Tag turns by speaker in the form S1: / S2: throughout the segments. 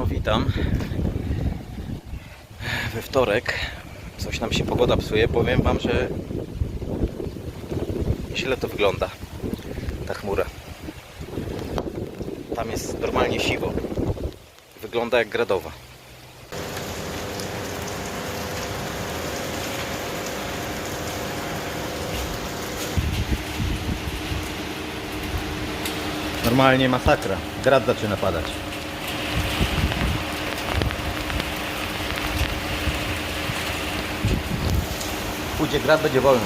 S1: No witam. We wtorek coś nam się pogoda psuje. Powiem Wam, że źle to wygląda. Ta chmura. Tam jest normalnie siwo. Wygląda jak gradowa. Normalnie masakra. Grad zaczyna padać. Pójdzie grad, będzie wolny.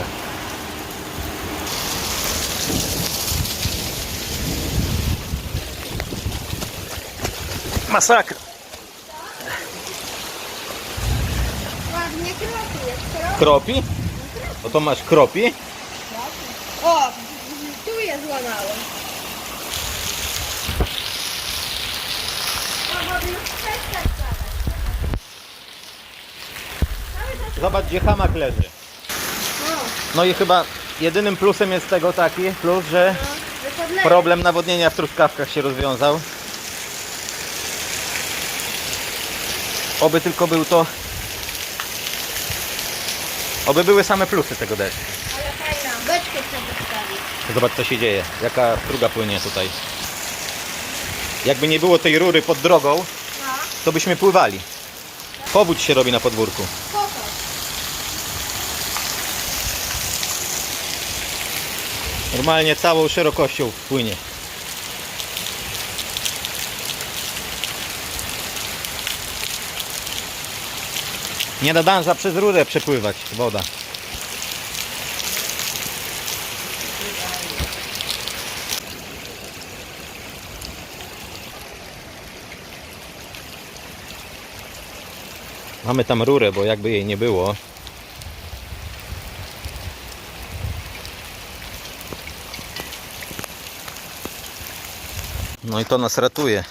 S1: Masakra.
S2: Ładnie kropi jest, kropi.
S1: Kropi? No to masz kropi?
S2: O, tu je złamałem. Mama, już.
S1: Zobacz gdzie hamak leży.
S2: No,
S1: i chyba jedynym plusem jest tego taki plus, że
S2: no,
S1: problem nawodnienia w truskawkach się rozwiązał. Oby tylko był to. Oby były same plusy tego deszczu.
S2: Ale fajna. Beczkę trzeba.
S1: Zobacz co się dzieje, jaka struga płynie tutaj. Jakby nie było tej rury pod drogą,
S2: No,
S1: to byśmy pływali. Powódź się robi na podwórku. Normalnie całą szerokością płynie. Nie da danża przez rurę przepływać woda. Mamy tam rurę, bo jakby jej nie było, No i to nas ratuje.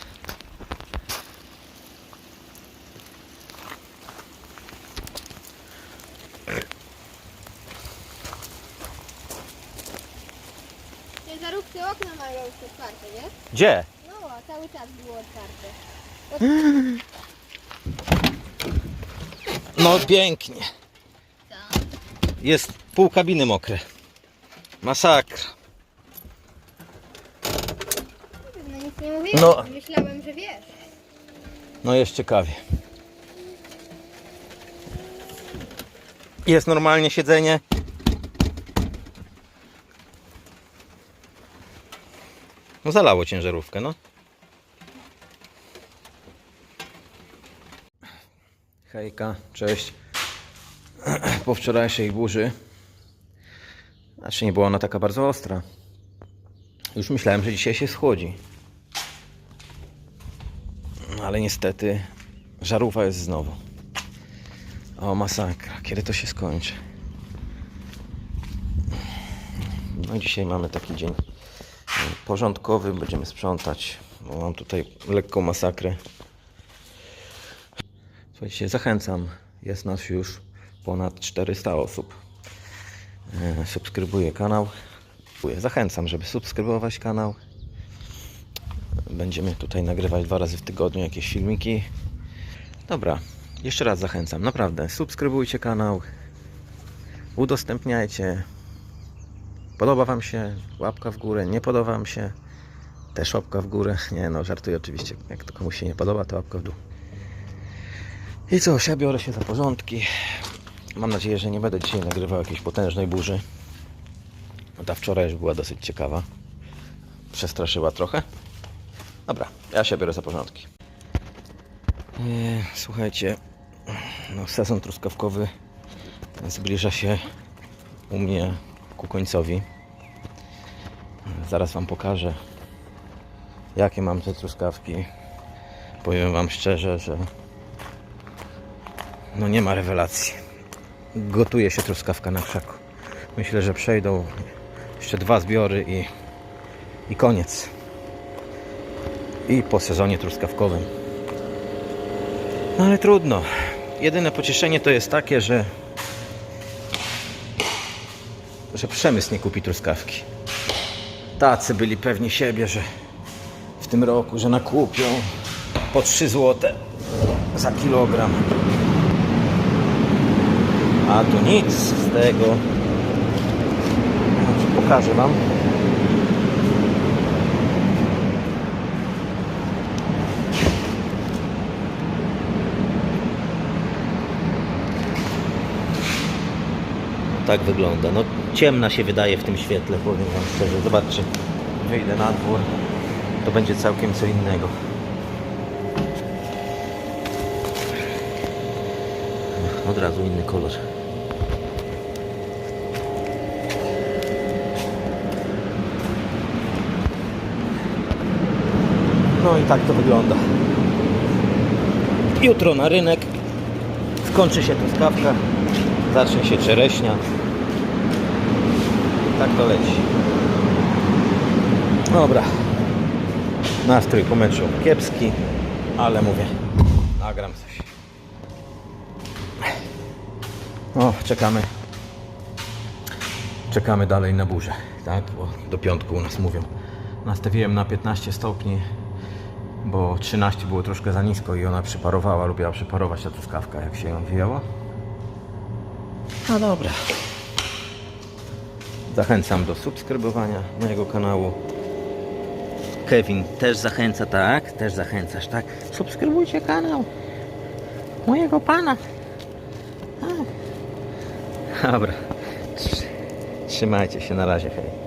S2: Te zarówki okna mają już otwarte, nie?
S1: Gdzie?
S2: No, a cały czas było otwarte.
S1: No pięknie. Jest pół kabiny mokre. Masakra.
S2: No nic nie mówiłem.
S1: No.
S2: Myślałem, że wiesz.
S1: No jest ciekawie. Jest normalnie siedzenie. No zalało ciężarówkę, no. Hejka, cześć. Po wczorajszej burzy. Znaczy nie była ona taka bardzo ostra. Już myślałem, że dzisiaj się schłodzi. No, ale niestety żarówa jest znowu. O masakra, kiedy to się skończy? No dzisiaj mamy taki dzień porządkowy, będziemy sprzątać, bo mam tutaj lekką masakrę. Słuchajcie, zachęcam, jest nas już ponad 400 osób. E, Subskrybuję kanał. Zachęcam, żeby subskrybować kanał. Będziemy tutaj nagrywać dwa razy w tygodniu jakieś filmiki. Dobra, jeszcze raz zachęcam, naprawdę. Subskrybujcie kanał, udostępniajcie. Podoba Wam się? Łapka w górę. Nie podoba Wam się? Też łapka w górę. Nie no, żartuję oczywiście. Jak to komuś się nie podoba, to łapka w dół. I co, ja biorę się za porządki. Mam nadzieję, że nie będę dzisiaj nagrywał jakiejś potężnej burzy. No Ta wczoraj już była dosyć ciekawa. Przestraszyła trochę. Dobra, ja się biorę za porządki. E, Słuchajcie, no sezon truskawkowy zbliża się u mnie ku końcowi. Zaraz Wam pokażę, jakie mam te truskawki. Powiem Wam szczerze, że no nie ma rewelacji. Gotuje się truskawka na krzaku. Myślę, że przejdą jeszcze dwa zbiory i, i koniec i po sezonie truskawkowym. No ale trudno. Jedyne pocieszenie to jest takie, że że przemysł nie kupi truskawki. Tacy byli pewni siebie, że w tym roku, że nakupią. po 3 zł za kilogram. A tu nic z tego. Pokażę Wam. Tak wygląda. No ciemna się wydaje w tym świetle, powiem Wam szczerze. Zobaczcie, wyjdę na dwór, to będzie całkiem co innego. Od razu inny kolor. No i tak to wygląda. Jutro na rynek. Skończy się truskawka. Zacznie się czereśnia. Tak to leci. Dobra. Nastrój po meczu kiepski, ale mówię, nagram coś. O, czekamy. Czekamy dalej na burzę, tak? Bo do piątku u nas mówią. Nastawiłem na 15 stopni, bo 13 było troszkę za nisko i ona przyparowała, lubiła przyparować ta truskawka, jak się ją wyjęło. No dobra. Zachęcam do subskrybowania mojego kanału. Kevin też zachęca, tak? Też zachęcasz, tak? Subskrybujcie kanał mojego pana. Tak. Dobra. Trzy- Trzymajcie się, na razie, hej.